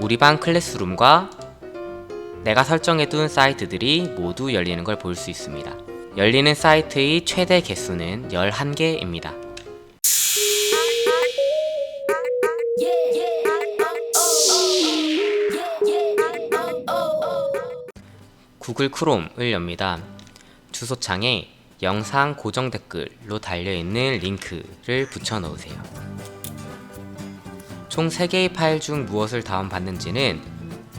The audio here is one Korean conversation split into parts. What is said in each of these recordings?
우리 반 클래스룸과 내가 설정해둔 사이트들이 모두 열리는 걸 볼 수 있습니다. 열리는 사이트의 최대 개수는 11개입니다. 구글 크롬을 엽니다. 주소창에 영상 고정 댓글로 달려있는 링크를 붙여 넣으세요. 총 3개의 파일 중 무엇을 다운받는지는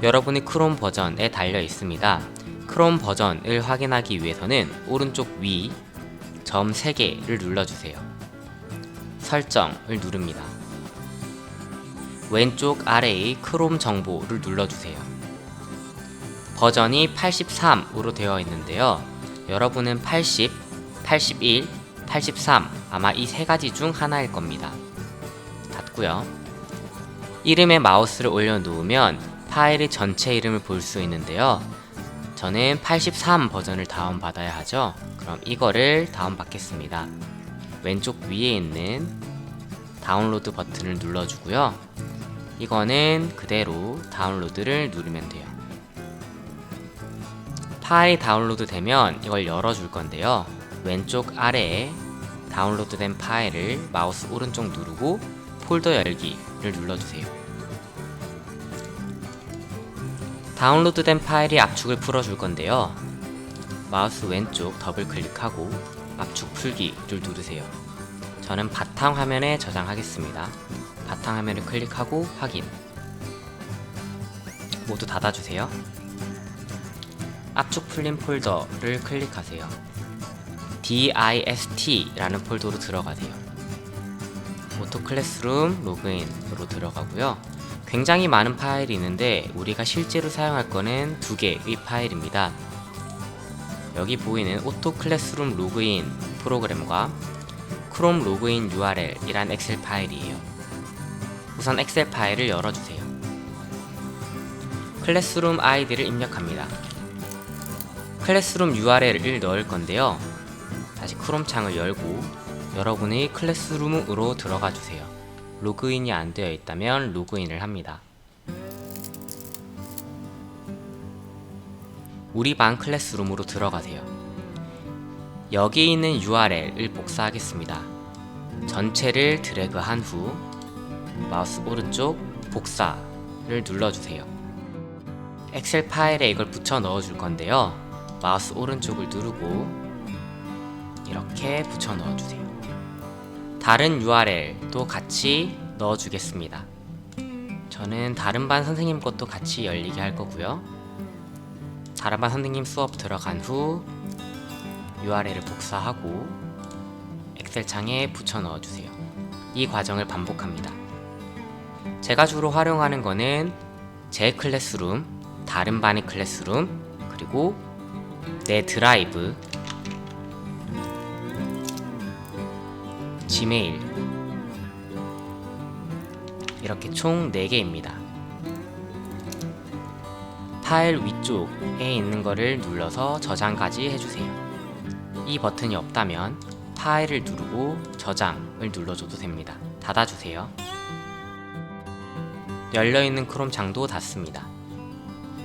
여러분의 크롬 버전에 달려 있습니다. 크롬 버전을 확인하기 위해서는 오른쪽 위 점 3개를 눌러주세요. 설정을 누릅니다. 왼쪽 아래의 크롬 정보를 눌러주세요. 버전이 83으로 되어 있는데요. 여러분은 80, 81, 83 아마 이 세 가지 중 하나일 겁니다. 닫고요. 이름에 마우스를 올려놓으면 파일의 전체 이름을 볼 수 있는데요. 저는 83 버전을 다운받아야 하죠. 그럼 이거를 다운받겠습니다. 왼쪽 위에 있는 다운로드 버튼을 눌러주고요. 이거는 그대로 다운로드를 누르면 돼요. 파일이 다운로드 되면 이걸 열어줄 건데요. 왼쪽 아래에 다운로드 된 파일을 마우스 오른쪽 누르고 폴더 열기를 눌러주세요. 다운로드된 파일이 압축을 풀어줄 건데요. 마우스 왼쪽 더블 클릭하고 압축 풀기를 누르세요. 저는 바탕 화면에 저장하겠습니다. 바탕 화면을 클릭하고 확인. 모두 닫아주세요. 압축 풀린 폴더를 클릭하세요. dist라는 폴더로 들어가세요. 오토 클래스룸 로그인으로 들어가고요. 굉장히 많은 파일이 있는데 우리가 실제로 사용할 거는 두 개의 파일입니다. 여기 보이는 오토 클래스룸 로그인 프로그램과 크롬 로그인 URL이란 엑셀 파일이에요. 우선 엑셀 파일을 열어주세요. 클래스룸 아이디를 입력합니다. 클래스룸 URL을 넣을 건데요. 다시 크롬 창을 열고 여러분의 클래스룸으로 들어가 주세요. 로그인이 안 되어 있다면 로그인을 합니다. 우리 반 클래스룸으로 들어가세요. 여기 있는 URL을 복사하겠습니다. 전체를 드래그한 후 마우스 오른쪽 복사를 눌러주세요. 엑셀 파일에 이걸 붙여 넣어줄 건데요. 마우스 오른쪽을 누르고 이렇게 붙여 넣어주세요. 다른 URL도 같이 넣어주겠습니다. 저는 다른 반 선생님 것도 같이 열리게 할 거고요. 다른 반 선생님 수업 들어간 후 URL을 복사하고 엑셀 창에 붙여 넣어주세요. 이 과정을 반복합니다. 제가 주로 활용하는 거는 제 클래스룸, 다른 반의 클래스룸, 그리고 내 드라이브, 지메일 이렇게 총 4개입니다. 파일 위쪽에 있는 거를 눌러서 저장까지 해주세요. 이 버튼이 없다면 파일을 누르고 저장을 눌러줘도 됩니다. 닫아주세요. 열려있는 크롬 창도 닫습니다.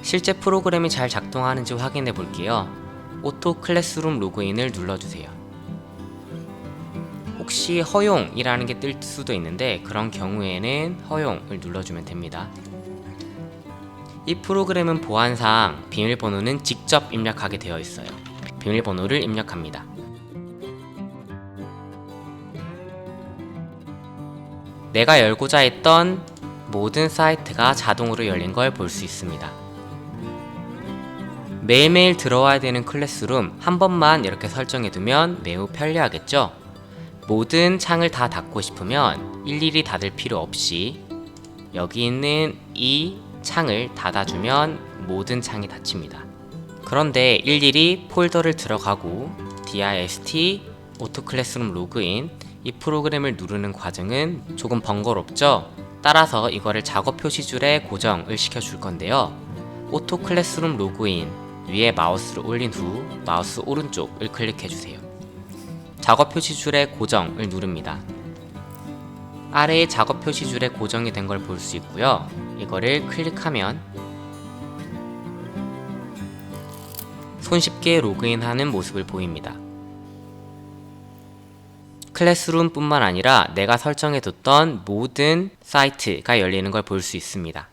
실제 프로그램이 잘 작동하는지 확인해 볼게요. 오토 클래스룸 로그인을 눌러주세요. 혹시 허용이라는 게 뜰 수도 있는데 그런 경우에는 허용을 눌러주면 됩니다. 이 프로그램은 보안상 비밀번호는 직접 입력하게 되어 있어요. 비밀번호를 입력합니다. 내가 열고자 했던 모든 사이트가 자동으로 열린 걸 볼 수 있습니다. 매일매일 들어와야 되는 클래스룸 한 번만 이렇게 설정해 두면 매우 편리하겠죠? 모든 창을 다 닫고 싶으면 일일이 닫을 필요 없이 여기 있는 이 창을 닫아주면 모든 창이 닫힙니다. 그런데 일일이 폴더를 들어가고 dist 오토 클래스룸 로그인 이 프로그램을 누르는 과정은 조금 번거롭죠? 따라서 이거를 작업 표시줄에 고정을 시켜줄 건데요. 오토 클래스룸 로그인 위에 마우스를 올린 후 마우스 오른쪽을 클릭해 주세요. 작업 표시줄에 고정을 누릅니다. 아래의 작업 표시줄에 고정이 된 걸 볼 수 있고요. 이거를 클릭하면 손쉽게 로그인하는 모습을 보입니다. 클래스룸뿐만 아니라 내가 설정해뒀던 모든 사이트가 열리는 걸 볼 수 있습니다.